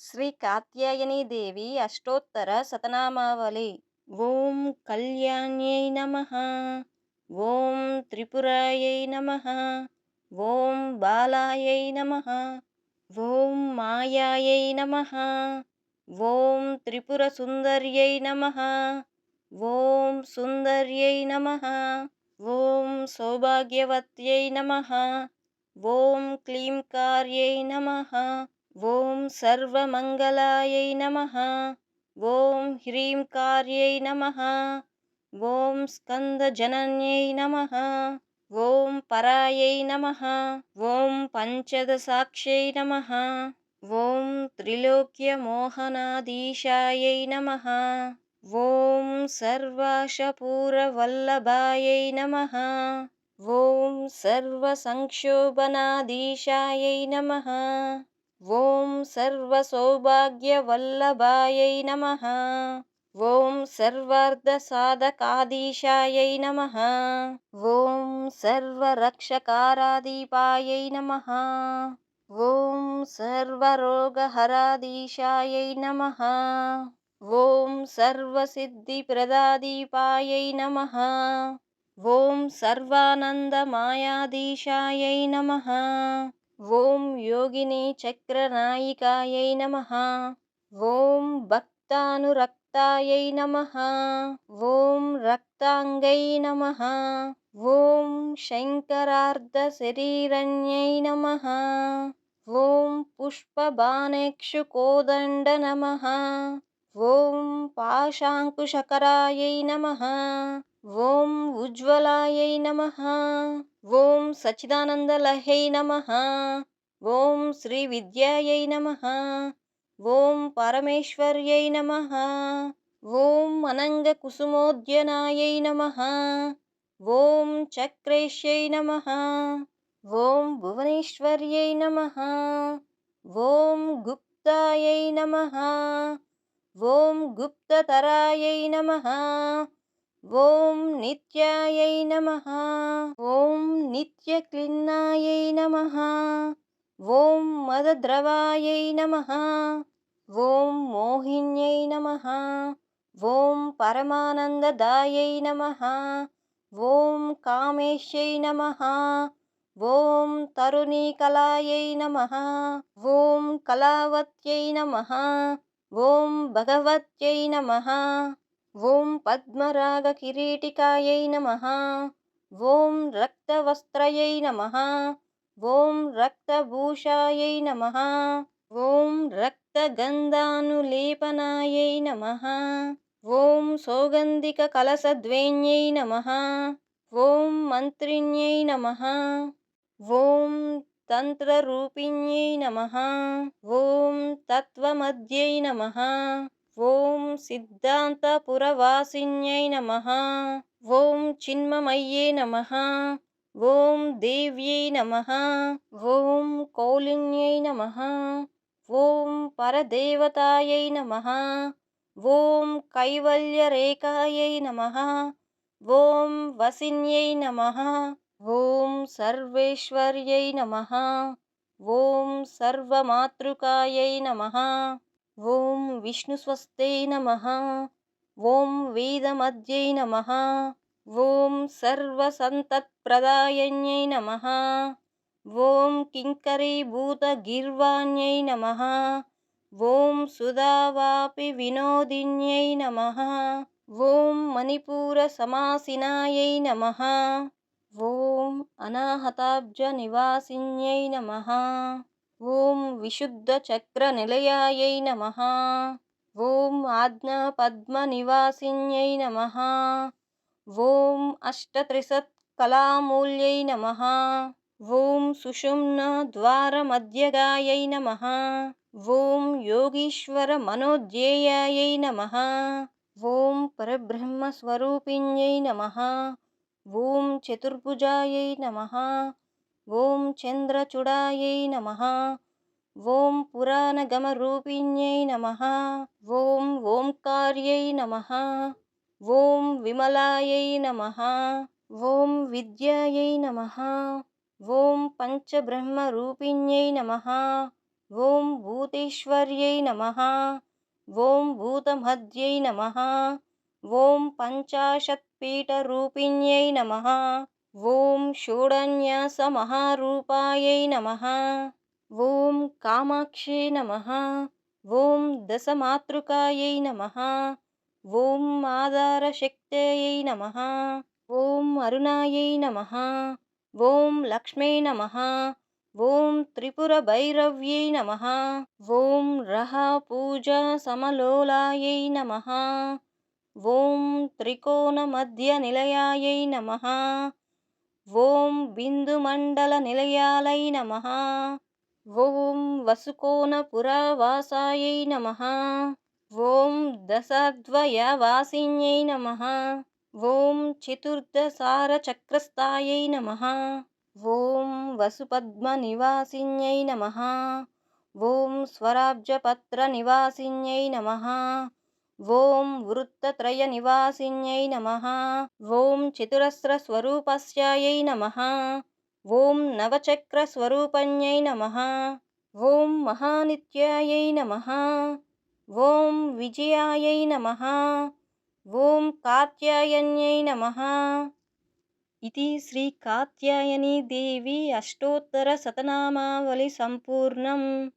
శ్రీ కాత్యాయని దేవి అష్టోత్తర శతనామావళి ఓం కళ్యాణ్యై నమ। ఓం త్రిపురాయై నమ। ఓం బాలాయై నమ। ఓం మాయాయై నమ। ఓం త్రిపుర సుందర్యై నమ। ఓం సుందర్యై నమ। ఓం సౌభాగ్యవత్యై నమ। ఓం క్లీంకార్యై నమ। ఓం సర్వమంగళాయై నమ. ఓం హ్రీం కార్యై నమ. ఓం స్కందజనన్యై నమ. ఓం పరాయై నమ. ఓం పంచదశాక్షై నమ. ఓం త్రిలోక్యమోహనాధీశాయై నమ. ఓం సర్వాశపూరవల్లభాయై నమ. ఓం సర్వసంక్షోభనాధీశాయై నమ. ఓం సర్వసౌభాగ్యవల్లభాయై నమ. ఓం సర్వార్ధసాధకాధీశాయై నమ. ఓం సర్వరక్షకారాదీపాయై నమ. ఓం సర్వరోగహరాధీశాయై నమ. ఓం సర్వసిద్ధిప్రదాదీపాయై నమ. ఓం సర్వానందమాయాధీశాయై నమ. ఓం యోగిని చక్రనాయికాయై నమ. ఓం భక్తానురక్తాయై నమ. ఓం రక్తాంగై నమ. ఓం శంకరార్ధశరీరణ్యై నమ. ఓం పుష్పబాణేక్షుకోదండ నమ. ఓం పాశాంకుశకరాయై నమ. ఓం ఉజ్వలాయై నమ. ఓం సచిదానందలహై నమ. ఓం శ్రీ విద్యాయై నమ. ఓం పరమేశ్వర్యై నమ. ఓం అనంగకుసుమోద్యనాయై నమ. ఓం చక్రేష్యై నమ. ఓం భువనేశ్వర్యై నమ. ఓం గుప్తాయై నమ. ఓం గుప్తతరాయై నమ. ఓం నిత్యాయై నమ. ఓం నిత్యక్లిన్నాయై నమ. ఓం మదద్రవాయై నమ. ఓం మోహిన్యై నమ. ఓం పరమానందదాయై నమ. ఓం కామేశ్యై నమ. ఓం తరుణీకలాయై నమ. ఓం కళావత్యై నమ. ఓం భగవత్యై నమ. ఓం పద్మరాగ కిరీటికాయై నమ. ఓం రక్తవస్త్రయై నమ. ఓం రక్తభూషాయై నమ. ఓం రక్తగంధానులేపనాయై నమ. ఓం సౌగంధికకలసద్వేణ్యై నమ. ఓం మంత్రిణ్యై నమ. ఓం తంత్రరూపిణ్యై నమ. ఓం తత్వమద్యై నమ ఓం సిద్ధాంతపురవాసిన్యై నమ ఓం చిన్మమయ్యే నమ ఓం దేవ్యై నమ ఓం కౌలిన్యై నమ ఓం పరదేవతాయై నమ ఓం కైవల్యరేఖాయై నమ ఓం వసిన్యై నమ ఓం సర్వేశ్వర్యై నమ ఓం సర్వమాతృకాయై నమ. ఓం విష్ణుస్వస్తై నమ. ఓం వేదమధ్యై నమ. ఓం సర్వసంతత్ప్రదాయన్యై నమ. ఓం కింకరీభూతగిర్వాణ్యై నమ. ఓం సుధావాపి వినోదిన్యై నమ. ఓం మణిపూరసమాసినాయై నమ. ఓం అనాహతాబ్జ నివాసిన్యై నమ. ఓం విశుద్ధ చక్ర నిలయాయై నమ. ఓం ఆజ్ఞా పద్మ నివాసిన్యై నమ. ఓం అష్టత్రిసత్ కళామూల్యై నమ. ఓం సుషుమ్న ద్వారమధ్యగాయై నమ. ఓం యోగీశ్వర మనోధ్యేయాయై నమ. ఓం పరబ్రహ్మస్వరూపిణ్యై నమ. ఓం చతుర్భుజాయై నమ. ఓం చంద్రచుడాయై నమ. ఓం పురాణగమరూపిణ్యై నమ. ఓం ఓంకార్యై నమ. ఓం విమలాయై నమ. ఓం విద్యాయై నమ. ఓం పంచబ్రహ్మరూపిణ్యై నమ. ఓం భూతేశ్వర్యై నమ. ఓం భూతమధ్యై నమ. ఓం పంచాశత్ పీఠరూపిణ్యై నమ ఓం షోడన్యాసమహారూపాయై నమ ఓం కామాక్షే నమ ఓం దశమాతృకాయై నమ ఓం ఆధారశక్తయై నమ ఓం అరుణాయై నమ ఓం లక్ష్మీ నమ ఓం త్రిపురభైరవ్యై నమ ఓం రహ పూజా సమలోలాయై నమ ఓం త్రికోణమధ్యనిలయాయై నమ. ఓం బిందుమండలనిలయాలై నమ. ఓం వసుకోనపురవాసాయై నమ. ఓం దశాద్వయవాసిన్యై నమ. ఓం చతుర్దశారచక్రస్థాయై నమ. ఓం వసుపద్మనివాసిన్యై నమ. ఓం స్వరాబ్జపత్రనివాసిన్యై నమ. ఓం వృత్తత్రయనివాసిన్యై నమ. ఓం చతురస్రస్వరూపస్యాయై నమ. ఓం నవచక్రస్వరూపణ్యై నమ. ఓం మహానిత్యాయై నమ. ఓం విజయాయై నమ. ఓం కాత్యాయన్యై నమ. ఇది శ్రీ కాత్యాయని దేవి అష్టోత్తర సతనామావళి సంపూర్ణం.